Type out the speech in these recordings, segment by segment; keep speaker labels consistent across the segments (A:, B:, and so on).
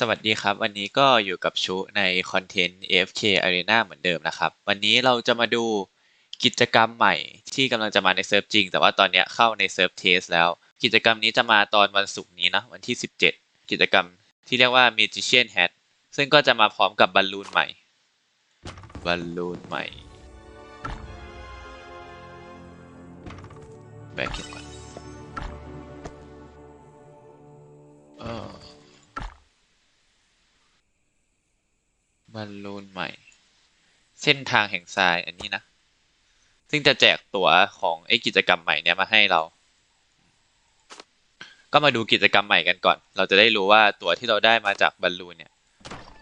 A: สวัสดีครับ วันนี้ก็อยู่กับชุในคอนเทนต์ AFK Arena เหมือนเดิมนะครับ วันนี้เราจะมาดูกิจกรรมใหม่ที่กำลังจะมาในเซิร์ฟจริง แต่ว่าตอนนี้เข้าในเซิร์ฟเทสแล้ว กิจกรรมนี้จะมาตอนวันศุกร์นี้นะ วันที่ 17 กิจกรรมที่เรียกว่า Magician Hat ซึ่งก็จะมาพร้อมกับบอลลูนใหม่บอลลูนใหม่แบกเก็บก่อนเออ บอลลูนใหม่ เส้นทางแห่งทรายอันนี้นะ ซึ่งจะแจกตั๋วของไอ้กิจกรรมใหม่เนี้ยมาให้เรา ก็มาดูกิจกรรมใหม่กันก่อน เราจะได้รู้ว่าตั๋วที่เราได้มาจากบอลลูนเนี่ย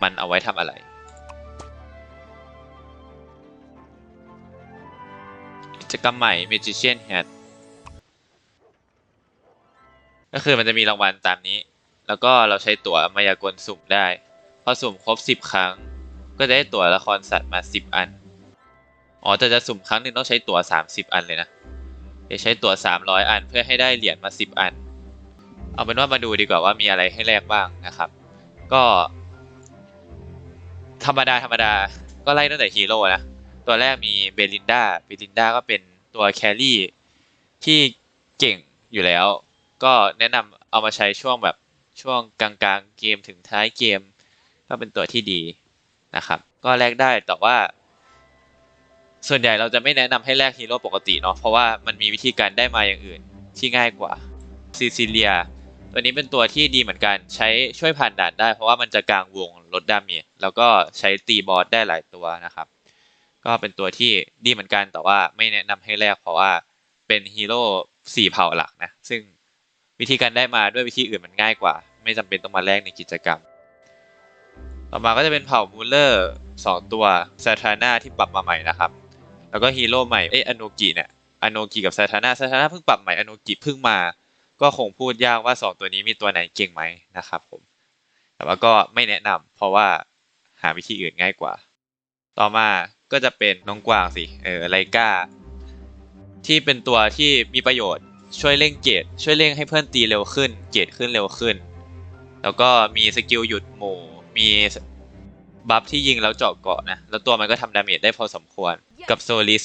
A: มันเอาไว้ทำอะไร กิจกรรมใหม่ Magician Hat ก็คือมันจะมีรางวัลตามนี้ แล้วก็เราใช้ตั๋วมายากลสุ่มได้ พอสุ่มครบ 10 ครั้ง ก็จะได้ตั๋วละครสัตว์มา 10 อัน อ๋อแต่จะสุ่มครั้งหนึ่งต้องใช้ตั๋ว 30 อันเลยนะจะใช้ตั๋ว 300 อันเพื่อให้ได้เหรียญมา 10 อัน เอาเป็นว่ามาดูดีกว่าว่ามีอะไรให้แลกบ้างนะครับ ก็ ธรรมดาธรรมดาก็ไล่ตั้งแต่ฮีโร่นะ ตัวแรกมีเบลินดาเบลินดาก็เป็นตัวแครี่ที่เก่งอยู่แล้ว ก็แนะนำเอามาใช้ช่วงแบบช่วงกลางๆเกมถึงท้ายเกม ก็เป็นตัวที่ดี นะครับ ก็แลกได้แต่ว่า ส่วนใหญ่เราจะไม่แนะนำให้แลกฮีโร่ปกติเนาะเพราะว่ามันมีวิธีการได้มาอย่างอื่นที่ง่ายกว่าซิซิเลียตัวนี้เป็นตัวที่ดีเหมือนกันใช้ช่วยผ่านด่านได้ เพราะว่ามันจะกลางวงลดดาเมจแล้วก็ใช้ตีบอสได้หลายตัวนะครับ ก็เป็นตัวที่ดีเหมือนกันแต่ว่าไม่แนะนำให้แลกเพราะว่าเป็นฮีโร่สี่เผ่าหลักนะซึ่งวิธีการได้มาด้วยวิธีอื่นมันง่ายกว่า ไม่จำเป็นต้องมาแลกในกิจกรรม ต่อมาก็จะเป็นเผ่ามูลเลอร์สองตัวซาทาน่าที่ปรับมาใหม่นะครับ แล้วก็ฮีโร่ใหม่เอยอโนกิเนี่ยอโนกิกับซาทาน่าซาทาน่าเพิ่งปรับใหม่อโนกิเพิ่งมา ก็คงพูดยากว่าสองตัวนี้มีตัวไหนเก่งไหมนะครับผม แต่ว่าก็ไม่แนะนำเพราะว่าหาวิธีอื่นง่ายกว่า ต่อมาก็จะเป็นน้องกวางสิเออไลกาที่เป็นตัวที่มีประโยชน์ช่วยเร่งเกรดช่วยเร่งให้เพื่อนตีเร็วขึ้น เกรดขึ้นเร็วขึ้น แล้วก็มีสกิลหยุดหมู่ มีบัฟที่ยิงแล้วเจาะเกาะนะ แล้วตัวมันก็ทำดาเมจได้พอสมควร กับโซลิส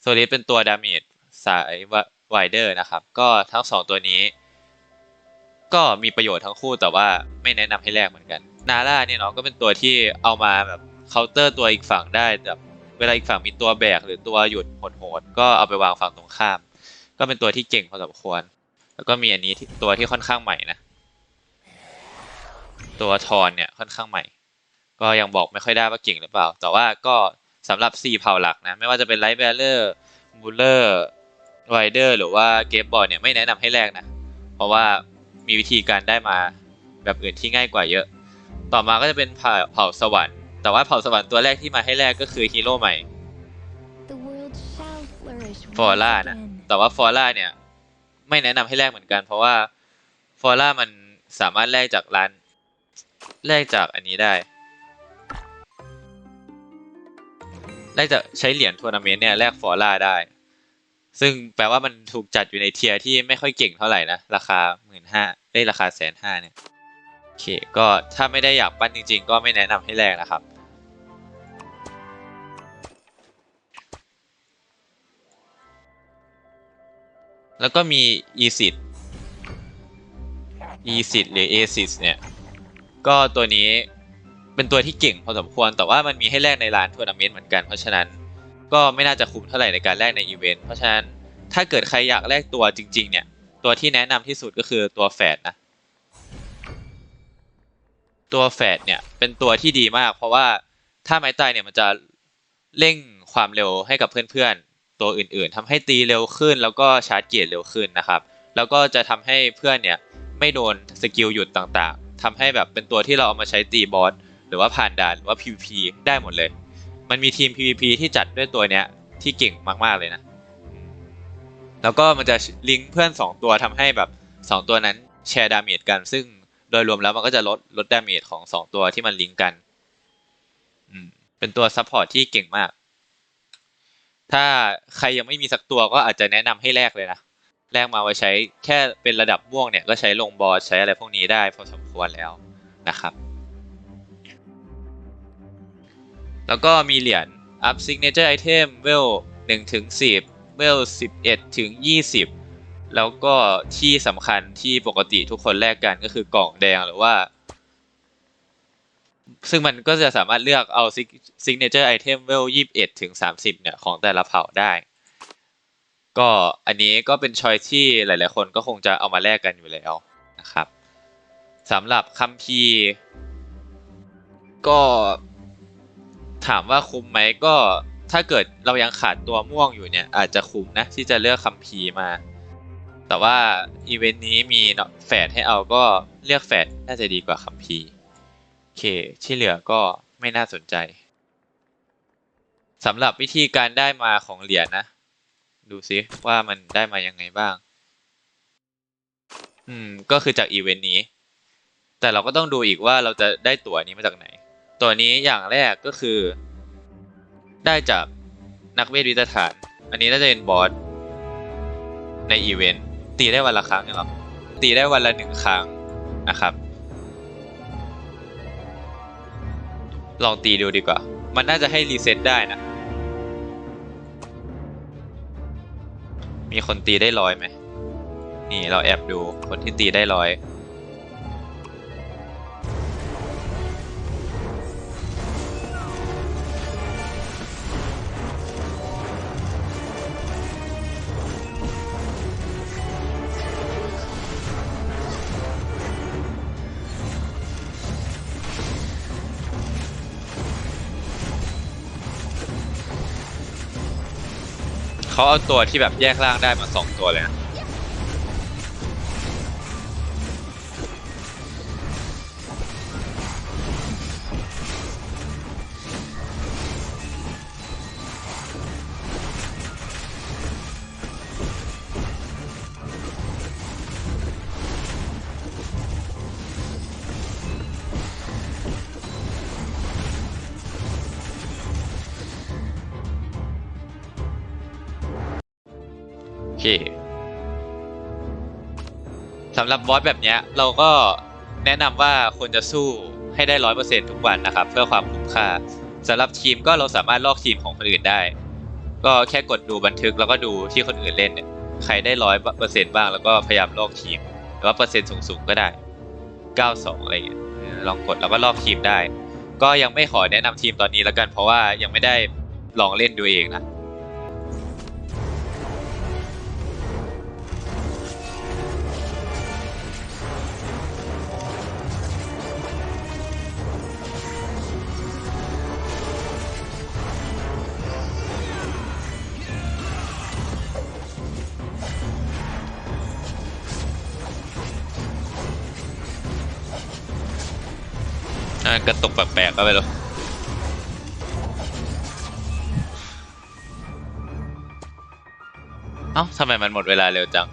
A: โซลิสเป็นตัวดาเมจสายไวเดอร์นะครับ ก็ทั้งสองตัวนี้ ก็มีประโยชน์ทั้งคู่แต่ว่าไม่แนะนำให้แลกเหมือนกัน นาร่าเนี่ยเนาะก็เป็นตัวที่เอามาแบบเคาน์เตอร์ตัวอีกฝั่งได้แบบเวลาอีกฝั่งมีตัวแบกหรือตัวหยุดโหดๆก็เอาไปวางฝั่งตรงข้าม ก็เป็นตัวที่เก่งพอสมควร แล้วก็มีอันนี้ตัวที่ค่อนข้างใหม่นะ ตัวทอนเนี่ยค่อนข้างใหม่ ก็ยังบอกไม่ค่อยได้ว่าเก่งหรือเปล่า แต่ว่าก็สำหรับ 4 เผ่าหลักนะ ไม่ว่าจะเป็นไลท์แบลเลอร์มูลเลอร์ไวเดอร์หรือว่าเกมบอลเนี่ยไม่แนะนำให้แลกนะ เพราะว่ามีวิธีการได้มาแบบอื่นที่ง่ายกว่าเยอะ ต่อมาก็จะเป็นเผ่าเผ่าสวรรค์ แต่ว่าเผ่าสวรรค์ตัวแรกที่มาให้แลกก็คือฮีโร่ใหม่
B: The world shall flourish
A: ฟอ
B: once
A: ร่านะ
B: again.
A: แต่ว่าฟอร่าเนี่ยไม่แนะนำให้แลกเหมือนกัน เพราะว่าฟอร่ามันสามารถแลกจากร้าน แลกจากอันนี้ได้แลกจากใช้เหรียญทัวร์นาเมนต์เนี่ยแลกฟอร่าได้ ซึ่งแปลว่ามันถูกจัดอยู่ในเทียร์ที่ไม่ค่อยเก่งเท่าไหร่นะ ราคาหมื่นห้าได้ราคาแสนห้าเนี่ยโอเคก็ถ้าไม่ได้อยากปั้นจริง ๆ ก็ไม่แนะนำให้แลกนะครับแล้วก็มี e s i t e s i t หรือ a s i s เนี่ย ก็ตัวนี้เป็นตัวที่เก่งพอสมควร แต่ว่ามันมีให้แลกในร้านทัวร์นาเมนต์เหมือนกัน เพราะฉะนั้นก็ไม่น่าจะคุ้มเท่าไหร่ในการแลกในอีเวนต์ เพราะฉะนั้นถ้าเกิดใครอยากแลกตัวจริง ๆ เนี่ย ตัวที่แนะนำที่สุดก็คือตัวแฟดนะ ตัวแฟดเนี่ยเป็นตัวที่ดีมาก เพราะว่าถ้าไม้ตายเนี่ยมันจะเร่งความเร็วให้กับเพื่อนๆ ตัวอื่นๆทำให้ตีเร็วขึ้น แล้วก็ชาร์จเกียร์เร็วขึ้นนะครับ แล้วก็จะทำให้เพื่อนเนี่ยไม่โดนสกิลหยุดต่างๆ ทำให้แบบเป็นตัวที่เราเอามาใช้ตีบอสหรือว่าผ่านด่านหรือว่า PVP ได้หมดเลย มันมีทีม PVP ที่จัดด้วยตัวเนี้ยที่เก่งมากๆเลยนะ แล้วก็มันจะลิงก์เพื่อน 2 ตัวทำให้แบบ 2 ตัวนั้นแชร์ดาเมจกัน ซึ่งโดยรวมแล้วมันก็จะลดลดดาเมจของ 2 ตัวที่มันลิงก์กัน เป็นตัวซัพพอร์ตที่เก่งมาก ถ้าใครยังไม่มีสักตัวก็อาจจะแนะนำให้แลกเลยนะ แลกมาไว้ใช้แค่เป็นระดับม่วงเนี่ยก็ใช้ลงบอสใช้อะไรพวกนี้ได้พอสมควรแล้วนะครับ แล้วก็มีเหรียญ up signature item เวล1ถึง10 เวล 11 ถึง 20 แล้วก็ที่สำคัญที่ปกติทุกคนแลกกันก็คือกล่องแดงหรือว่า ซึ่งมันก็จะสามารถเลือกเอา signature item เวล 21 ถึง 30 เนี่ย ของแต่ละเผ่าได้ ก็อันนี้ก็เป็นชอยที่หลาย ๆ คนก็คงจะเอามาแลกกันอยู่แล้วนะครับสำหรับคัมภีร์ก็ถามว่าคุ้มไหมก็ถ้าเกิดเรายังขาดตัวม่วงอยู่เนี่ย อาจจะคุ้มนะที่จะเลือกคัมภีร์มา แต่ว่าอีเวนต์นี้มีเนาะแฟดให้เอาก็เลือกแฟดน่าจะดีกว่าคัมภีร์โอเคที่เหลือก็ไม่น่าสนใจสำหรับวิธีการได้มาของเหรียญนะ ดูซิว่ามันได้มายังไงบ้าง อืม ก็คือจากอีเวนต์นี้ แต่เราก็ต้องดูอีกว่าเราจะได้ตั๋วนี้มาจากไหน ตัวนี้อย่างแรกก็คือ ได้จากนักเวทวิทยาฐาน อันนี้น่าจะเป็นบอสในอีเวนต์ตีได้วันละครั้งหรอตีได้วันละหนึ่งครั้งนะครับ ลองตีดูดีกว่า มันน่าจะให้รีเซ็ตได้นะ มีคนตีได้ร้อยไหม นี่เราแอบดูคนที่ตีได้ร้อย เขาเอาตัวที่แบบแยกร่างได้มาสองตัวเลยนะ เคสำหรับบอสแบบเนี้ยเราก็แนะนำว่าควรจะสู้ให้ได้ร้อยเปอร์เซ็นทุกวันนะครับ เพื่อความคุ้มค่าสำหรับทีมก็เราสามารถลอกทีมของคนอื่นได้ ก็แค่กดดูบันทึกแล้วก็ดูที่คนอื่นเล่นเนี่ยใครได้ร้อยเปอร์เซ็นบ้างแล้วก็พยายามลอกทีมหรือว่าเปอร์เซ็นต์สูงๆก็ได้ 92 อะไรเงี้ยลองกดแล้วก็ลอกทีมได้ ก็ยังไม่ขอแนะนำทีมตอนนี้แล้วกัน เพราะว่ายังไม่ได้ลองเล่นดูเองนะากระตุกแปลกๆก็ไปแล้วเอ้าทำไมมันหมดเวลาเร็วจัง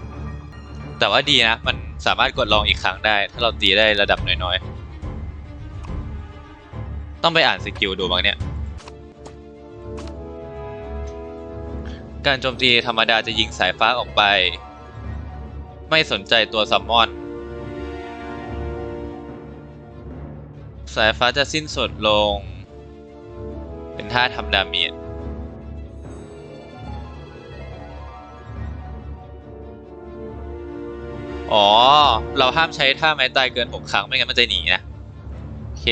A: แต่ว่าดีนะ มันสามารถกดลองอีกครั้งได้ ถ้าเราตีได้ระดับน้อยๆ ต้องไปอ่านสกิลดูบ้างเนี่ย การโจมตีธรรมดาจะยิงสายฟ้าออกไป ไม่สนใจตัวซัมมอน สายฟ้าจะสิ้นสุดลง เป็นท่าทำดาเมจอ๋อ เราห้ามใช้ท่าไม้ตายเกิน 6 ครั้งไม่งั้นมันจะหนีนะ โอเค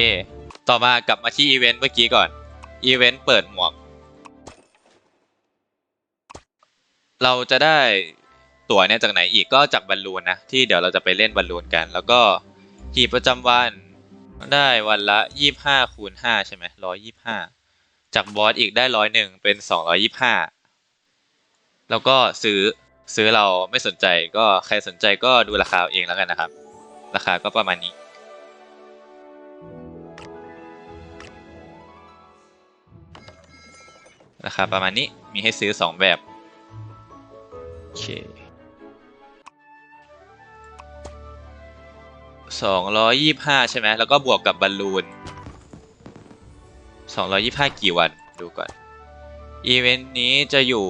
A: ต่อมากลับมาที่อีเวนต์เมื่อกี้ก่อน อีเวนต์เปิดหมวก เราจะได้ตั๋วเนี่ยจากไหนอีกก็จากบอลลูนนะ ที่เดี๋ยวเราจะไปเล่นบอลลูนกัน แล้วก็หีบประจำวัน ได้วันละยี่ห้าคูณห้าใช่ไหมร้อยยี่ห้าจากบอสอีกได้ร้อยหนึ่งเป็นสองร้อยี่ห้าแล้วก็ซื้อซื้อเราไม่สนใจก็ใครสนใจก็ดูราคาเองแล้วกันนะครับ ราคาก็ประมาณนี้ ราคาประมาณนี้มีให้ซื้อสองแบบโอเค สองร้อยยี่ห้าใช่ไหมแล้วก็บวกกับบอลลูนสองร้อยี่ห้ากี่วันดูก่อน อีเวนต์นี้จะอยู่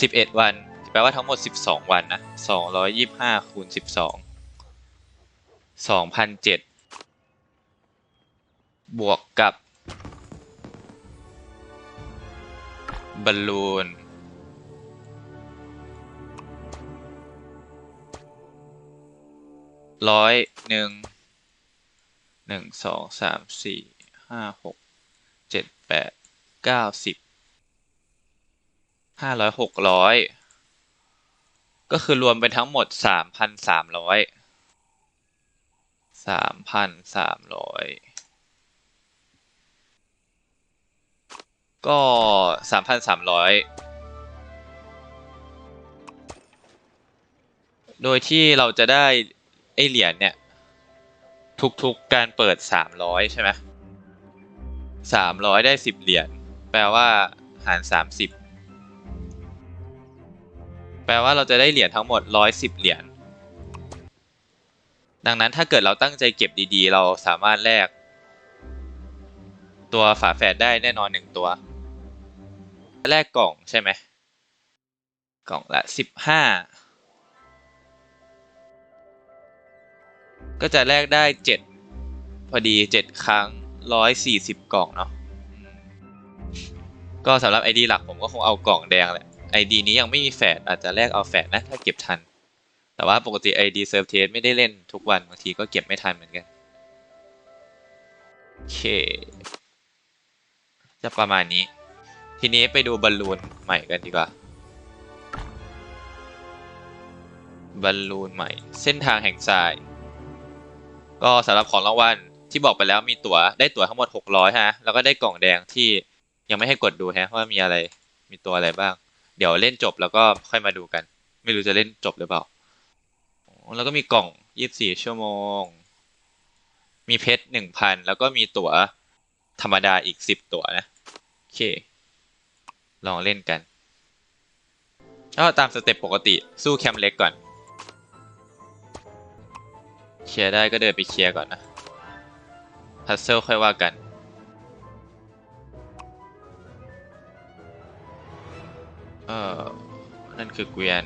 A: สิบเอ็ดวัน แปลว่าทั้งหมดสิบสองวันนะสองร้อยยี่ห้าคูณสิบสองสองพันเจ็ดบวกกับบอลลูน ร้อยหนึ่งหนึ่งสองสามสี่ห้าหกเจ็ดแปดเก้าสิบห้าร้อยหกร้อยก็คือรวมเป็นทั้งหมดสามพันสามร้อยสามพันสามร้อยก็สามพันสามร้อยโดยที่เราจะได้ อเหรียญเนี่ย ทุกๆการเปิดสามร้อยใช่ไหมสามร้อยได้สิบเหรียญแปลว่าหารสามสิบแปลว่าเราจะได้เหรียญทั้งหมดร้อยสิบเหรียญดังนั้นถ้าเกิดเราตั้งใจเก็บดีๆ เราสามารถแลกตัวฝาแฝดได้แน่นอนหนึ่งตัว แลกกล่องใช่ไหมกล่องละสิบห้า ก็จะแลกได้เจ็ดพอดีเจ็ดครั้งร้อยสี่สิบกล่องเนาะก็สำหรับ ID หลักผมก็คงเอากล่องแดงแหละ ID นี้ยังไม่มีแฟดอาจจะแลกเอาแฟดนะถ้าเก็บทัน แต่ว่าปกติ ID Serve Test ไม่ได้เล่นทุกวันบางทีก็เก็บไม่ทันเหมือนกันโอเค จะประมาณนี้ ทีนี้ไปดูบอลลูนใหม่กันดีกว่าบอลลูนใหม่ เส้นทางแห่งทราย ก็สำหรับของรางวัลที่บอกไปแล้วมีตั๋วได้ตั๋วทั้งหมด600ฮะ แล้วก็ได้กล่องแดงที่ยังไม่ให้กดดูฮะว่ามีอะไรมีตัวอะไรบ้าง เดี๋ยวเล่นจบแล้วก็ค่อยมาดูกัน ไม่รู้จะเล่นจบหรือเปล่า แล้วก็มีกล่อง24ชั่วโมง มีเพชร1,000แล้วก็มีตั๋วธรรมดาอีก10ตั๋วนะโอเค ลองเล่นกันก็ตามสเต็ปปกติสู้แคมเล็กก่อน เคลียร์ได้ก็เดินไปเคลียร์ก่อนนะพัซเซิลค่อยว่ากัน เออนั่นคือเกวียน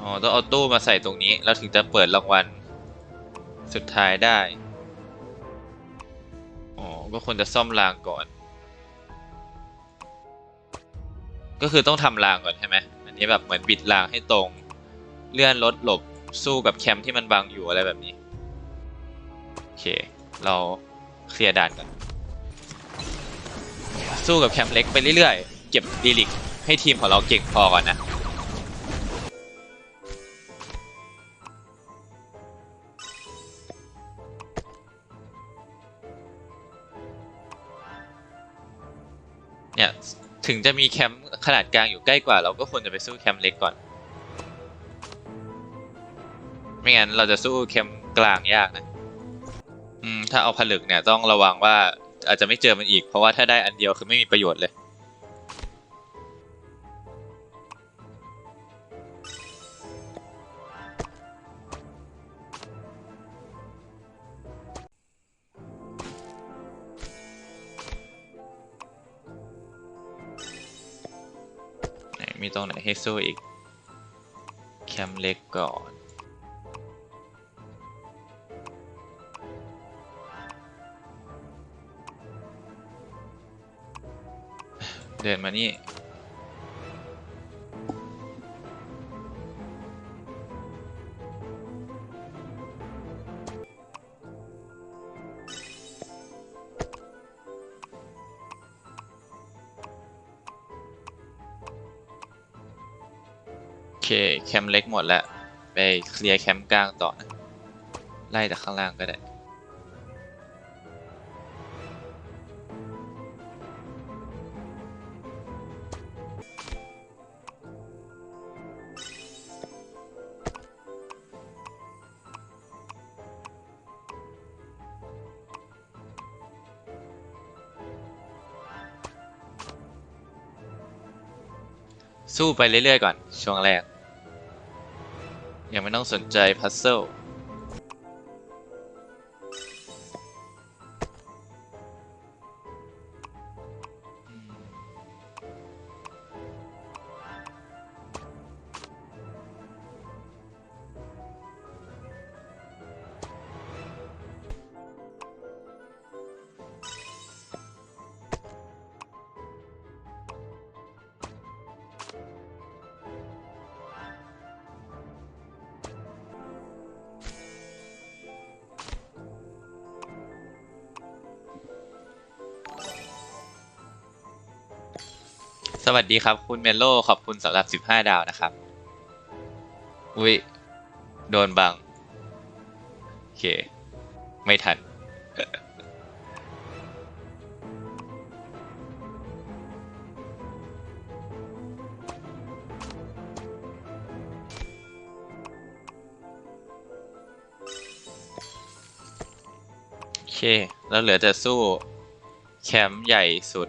A: อ๋อ ต้องเอาตู้มาใส่ตรงนี้ แล้วถึงจะเปิดรางวัล สุดท้ายได้ อ๋อ ก็ควรจะซ่อมรางก่อน ก็คือต้องทำรางก่อนใช่ไหมอันนี้แบบเหมือนบิดรางให้ตรง เลื่อนรถหลบสู้กับแคมป์ที่มันบังอยู่อะไรแบบนี้ โอเค เราเคลียร์ด่านกันสู้กับแคมป์เล็กไปเรื่อยๆ เก็บดีลิกให้ทีมของเราเก่งพอก่อนนะเนี่ยถึงจะมีแคมป์ขนาดกลางอยู่ใกล้กว่า เราก็ควรจะไปสู้แคมป์เล็กก่อน ไม่งั้นเราจะสู้แคมกลางยากนะอืมถ้าเอาผลึกเนี่ยต้องระวังว่าอาจจะไม่เจอมันอีก เพราะว่าถ้าได้อันเดียวคือไม่มีประโยชน์เลยไหนมีตรงไหนให้สู้อีก แคมเล็กก่อน เดินมานี่ โอเค แคมป์เล็กหมดแล้ว ไปเคลียร์แคมป์กลางต่อนะ ไล่จากข้างล่างก็ได้ สู้ไปเรื่อยๆก่อน ช่วงแรก ยังไม่ต้องสนใจพัซเซิล สดีครับคุณเมโลขอบคุณสำหรับ 15 ดาวนะครับ อุ้ย โดนบัง โอเค ไม่ทัน โอเค แล้วเหลือจะสู้ แคมป์ใหญ่สุด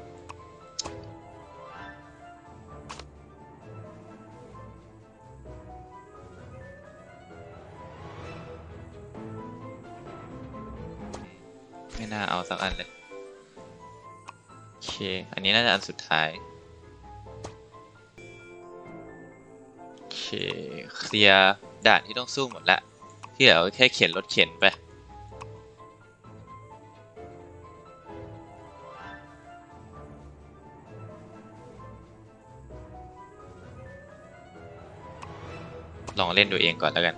A: น่าจะอันสุดท้ายโอเคเคลียร์ด่านที่ต้องสู้หมดละที่เหลือแค่เข็นรถเข็นไปลองเล่นดูเองก่อนแล้วกัน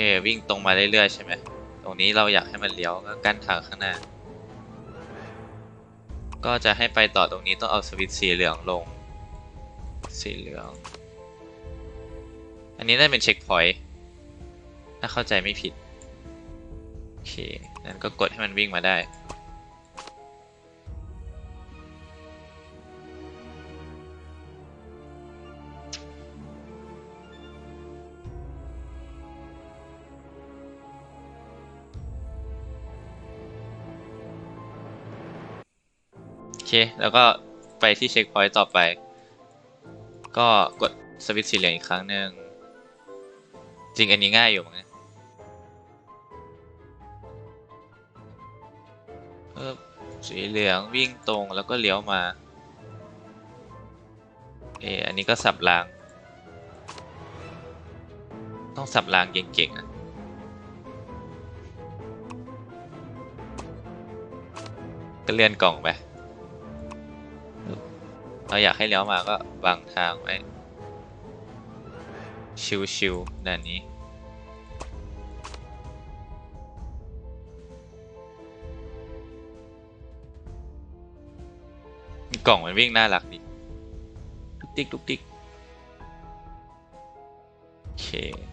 A: เควิ่งตรงมาเรื่อยๆใช่ไหมตรงนี้เราอยากให้มันเลี้ยวก็กั้นทางข้างหน้า ก็จะให้ไปต่อตรงนี้ต้องเอาสวิตช์สีเหลืองลง สีเหลือง อันนี้น่าเป็นเช็คพอยต์ถ้าเข้าใจไม่ผิด โอเค นั้นก็กดให้มันวิ่งมาได้ เค แล้วก็ไปที่เช็คพอยต์ต่อไป ก็กดสวิตช์สีเหลืองอีกครั้งหนึ่งจริงอันนี้ง่ายอยู่มั้งเนี่ยเออสีเหลืองวิ่งตรงแล้วก็เลี้ยวมา เอออันนี้ก็สับราง ต้องสับรางเก่งๆนะก็เลื่อนกล่องไป เราอยากให้เลี้ยวมาก็วางทางไว้ ชิวๆด้านนี้ กล่องมันวิ่งน่ารักดีทุกติ๊กทุกติ๊กโอเค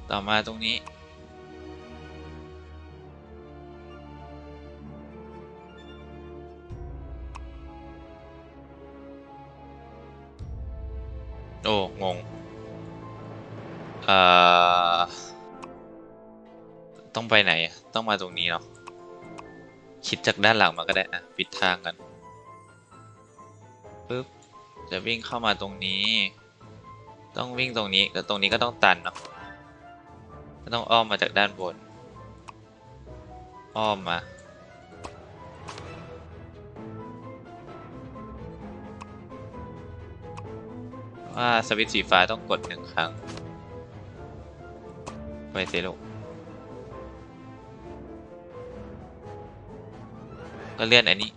A: ต่อมาตรงนี้ ต้องมาตรงนี้เนาะคิดจากด้านหลังมาก็ได้อะปิดทางกันปึ๊บจะวิ่งเข้ามาตรงนี้ ต้องวิ่งตรงนี้แล้วตรงนี้ก็ต้องตันเนาะก็ต้องอ้อมมาจากด้านบน อ้อมมาว่าสวิตช์สีฟ้าต้องกดหนึ่งครั้ง ไปสิลูก ก็เลื่อนอันนี้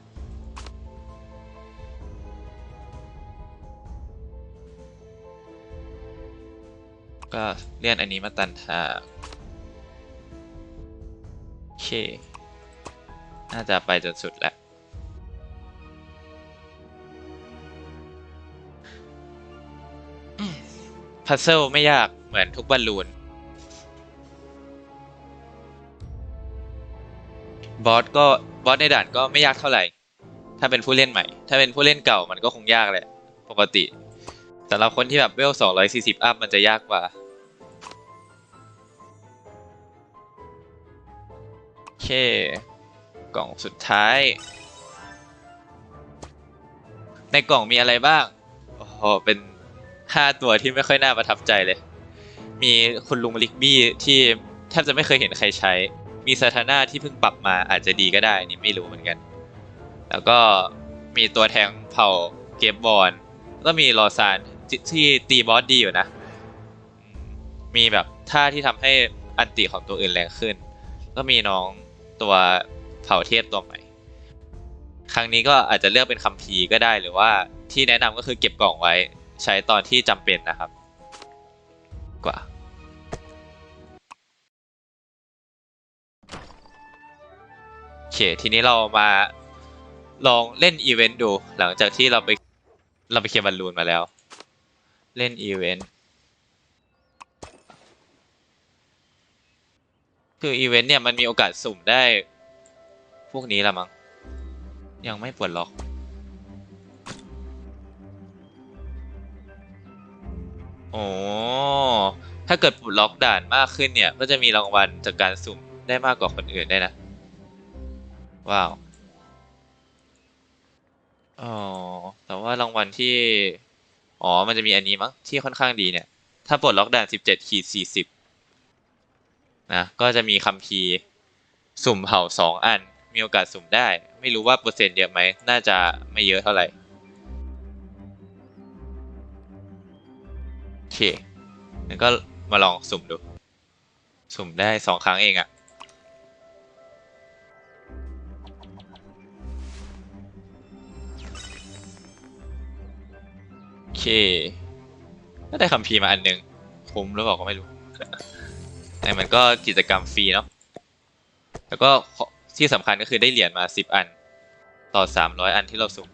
A: ก็เลื่อนอันนี้มาตันทางโอเค น่าจะไปจนสุดแล้วพัซเซิลไม่ยากเหมือนทุกบอลลูน บอสก็ บอสในด่านก็ไม่ยากเท่าไหร่ ถ้าเป็นผู้เล่นใหม่ ถ้าเป็นผู้เล่นเก่ามันก็คงยากแหละ ปกติสำหรับคนที่แบบเวล240 อัพมันจะยากกว่า โอเค กล่องสุดท้าย ในกล่องมีอะไรบ้าง โอ้โห เป็นห้าตัวที่ไม่ค่อยน่าประทับใจเลย มีคุณลุงลิกบี้ที่แทบจะไม่เคยเห็นใครใช้ มีซาทาน่าที่เพิ่งปรับมาอาจจะดีก็ได้นี่ไม่รู้เหมือนกัน แล้วก็มีตัวแทงเผ่าเกมบอลก็มีลอซานที่ที่ตีบอสดีอยู่นะมมีแบบท่าที่ทำให้อันติของตัวอื่นแรงขึ้น ก็มีน้องตัวเผ่าเทพตัวใหม่ ครั้งนี้ก็อาจจะเลือกเป็นคัมภีร์ก็ได้หรือว่าที่แนะนำก็คือเก็บกล่องไว้ใช้ตอนที่จำเป็นนะครับ กว่า เคทีนี้เรามาลองเล่นอีเวนต์ดู หลังจากที่เราไปเราไปเคลียร์บอลลูนมาแล้ว เล่นอีเวนต์คืออีเวนต์เนี่ยมันมีโอกาสสุ่มได้ พวกนี้ละมั้งยังไม่ปลดล็อก โอ้ถ้าเกิดปลดล็อกด่านมากขึ้นเนี่ย ก็จะมีรางวัลจากการสุ่มได้มากกว่าคนอื่นได้นะ ว้าว อ๋อ แต่ว่ารางวัลที่ อ๋อ มันจะมีอันนี้มั้งที่ค่อนข้างดีเนี่ย ถ้าปลดล็อกด่านสิบเจ็ดขีดสี่สิบนะ ก็จะมีคัมภีร์สุ่มเผ่าสองอัน มีโอกาสสุ่มได้ ไม่รู้ว่าเปอร์เซ็นต์เยอะไหม น่าจะไม่เยอะเท่าไหร่ โอเคงั้นก็มาลองสุ่มดู สุ่มได้สองครั้งเองอะ ก็ได้คัมภีมาอันหนึ่งคุ้มหรือเปล่าก็ไม่รู้ แต่มันก็กิจกรรมฟรีเนาะแล้วก็ที่สำคัญก็คือได้เหรียญมาสิบอัน ต่อสามร้อยอันที่เราสุ่ม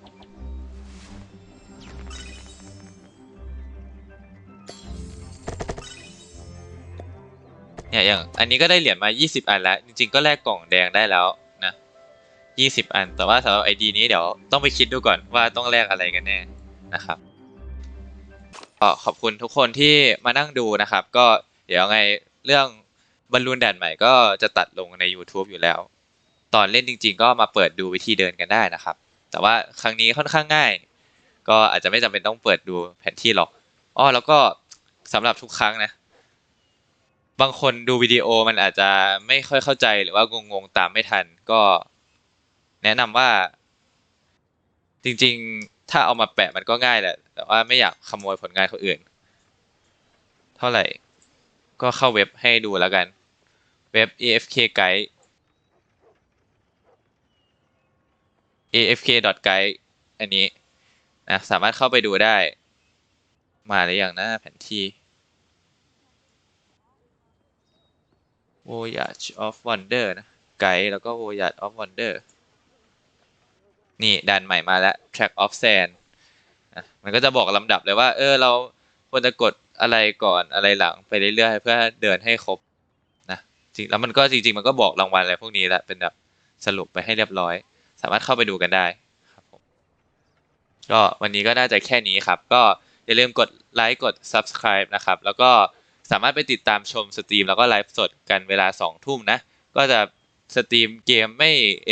A: เนี่ยอย่างอันนี้ก็ได้เหรียญมา 20 อันแล้ว จริงๆ ก็แลกกล่องแดงได้แล้วนะ 20 อัน แต่ว่าสำหรับไอดีนี้เดี๋ยวต้องไปคิดดูก่อนว่าต้องแลกอะไรกันแน่นะครับ ก็ขอบคุณทุกคนที่มานั่งดูนะครับ ก็เดี๋ยวไงเรื่องบอลลูนแดนใหม่ก็จะตัดลงใน YouTube อยู่แล้ว ตอนเล่นจริง ๆ ก็มาเปิดดูวิธีเดินกันได้นะครับ แต่ว่าครั้งนี้ค่อนข้างง่าย ก็อาจจะไม่จำเป็นต้องเปิดดูแผนที่หรอกอ้อแล้วก็สำหรับทุกครั้งนะ บางคนดูวิดีโอมันอาจจะไม่ค่อยเข้าใจหรือว่างงๆตามไม่ทัน ก็แนะนำว่าจริง ๆ ถ้าเอามาแปะมันก็ง่ายแหละ แต่ว่าไม่อยากขโมยผลงานคนอื่น เท่าไหร่ ก็เข้าเว็บให้ดูแล้วกัน เว็บ AFK Guide afk.guide อันนี้นะสามารถเข้าไปดูได้ มาหรือยังนะแผนที่ Voyage of Wonder นะไกด์แล้วก็ Voyage of Wonder นี่ดันใหม่มาแล้ว Track of Sand มันก็จะบอกลำดับเลยว่า เออ เราควรจะกดอะไรก่อนอะไรหลังไปเรื่อยๆเพื่อเดินให้ครบนะจริงแล้วมันก็จริง ๆ มันก็บอกรางวัลอะไรพวกนี้แหละเป็นแบบสรุปไปให้เรียบร้อย สามารถเข้าไปดูกันได้ครับผมก็วันนี้ก็น่าจะแค่นี้ครับ ก็อย่าลืมกดไลค์กด Subscribe นะครับ แล้วก็สามารถไปติดตามชมสตรีมแล้วก็ไลฟ์สดกันเวลา2ทุ่มนะ ก็จะ สตรีมเกมไม่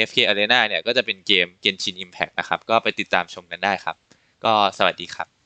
A: FK Arena เนี่ยก็จะเป็นเกม Genshin Impact นะครับ ก็ไปติดตามชมกันได้ครับ ก็สวัสดีครับ